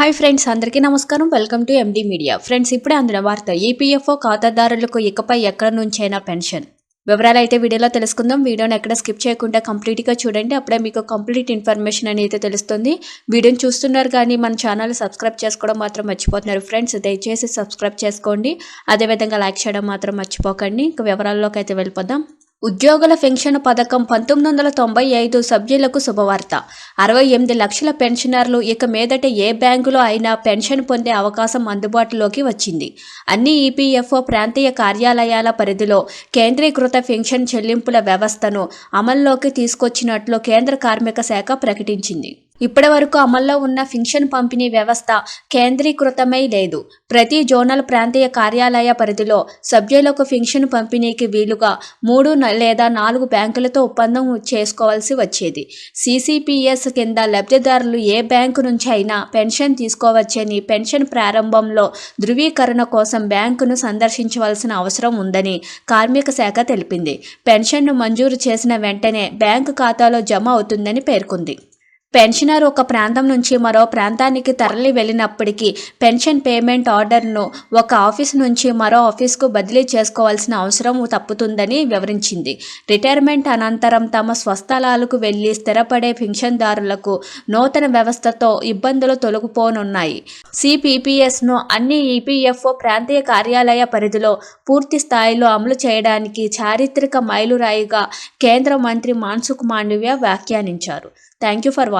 Hi friends అందరికీ నమస్కారం. Welcome to MD media friends ఇప్పుడే అందిన వార్త ఈపీఎఫ్ఓ ఖాతాదారులకు ఇకపై ఎక్కడి నుంచైనా పెన్షన్. వివరాలు అయితే వీడియోలో తెలుసుకుందాం. వీడియోని ఎక్కడ స్కిప్ చేయకుండా కంప్లీట్గా చూడండి. అప్పుడే మీకు కంప్లీట్ ఇన్ఫర్మేషన్ అనేది తెలుస్తుంది. వీడియోని చూస్తున్నారు కానీ మన ఛానల్ సబ్స్క్రైబ్ చేసుకోవడం మాత్రం మర్చిపోతున్నారు. ఫ్రెండ్స్ దయచేసి సబ్స్క్రైబ్ చేసుకోండి. అదేవిధంగా లైక్ చేయడం మాత్రం మర్చిపోకండి. ఇంకా వివరాల్లోకి అయితే వెళ్ళిపోదాం. ఉద్యోగుల పెన్షన్ పథకం పంతొమ్మిది వందల తొంభై ఐదు సభ్యులకు శుభవార్త. అరవై ఎనిమిది లక్షల పెన్షనర్లు ఇక మీదట ఏ బ్యాంకులో అయినా పెన్షన్ పొందే అవకాశం అందుబాటులోకి వచ్చింది. అన్ని ఈపీఎఫ్ఓ ప్రాంతీయ కార్యాలయాల పరిధిలో కేంద్రీకృత పెన్షన్ చెల్లింపుల వ్యవస్థను అమల్లోకి తీసుకొచ్చినట్లు కేంద్ర కార్మిక శాఖ ప్రకటించింది. ఇప్పటి వరకు అమల్లో ఉన్న ఫింక్షన్ పంపిణీ వ్యవస్థ కేంద్రీకృతమై లేదు. ప్రతి జోనల్ ప్రాంతీయ కార్యాలయ పరిధిలో సభ్యులకు ఫింక్షన్ పంపిణీకి వీలుగా మూడు లేదా నాలుగు బ్యాంకులతో ఒప్పందం చేసుకోవాల్సి వచ్చేది. సిసిపిఎస్ కింద లబ్ధిదారులు ఏ బ్యాంకు నుంచి అయినా పెన్షన్ తీసుకోవచ్చని పెన్షన్ ప్రారంభంలో ధృవీకరణ కోసం బ్యాంకును సందర్శించవలసిన అవసరం ఉందని కార్మిక శాఖ తెలిపింది. పెన్షన్ను మంజూరు చేసిన వెంటనే బ్యాంకు ఖాతాలో జమ అవుతుందని పేర్కొంది. పెన్షనర్ ఒక ప్రాంతం నుంచి మరో ప్రాంతానికి తరలి వెళ్ళినప్పటికీ పెన్షన్ పేమెంట్ ఆర్డర్ను ఒక ఆఫీస్ నుంచి మరో ఆఫీస్కు బదిలీ చేసుకోవాల్సిన అవసరం తప్పుతుందని వివరించింది. రిటైర్మెంట్ అనంతరం తమ స్వస్థలాలకు వెళ్ళి స్థిరపడే పింఛన్దారులకు నూతన వ్యవస్థతో ఇబ్బందులు తొలగిపోనున్నాయి. సిపిపిఎస్ను అన్ని ఈపీఎఫ్ఓ ప్రాంతీయ కార్యాలయ పరిధిలో పూర్తి స్థాయిలో అమలు చేయడానికి చారిత్రక మైలురాయిగా కేంద్ర మంత్రి మాన్సుఖ్ మాండవ్య వ్యాఖ్యానించారు. Thank you for watching.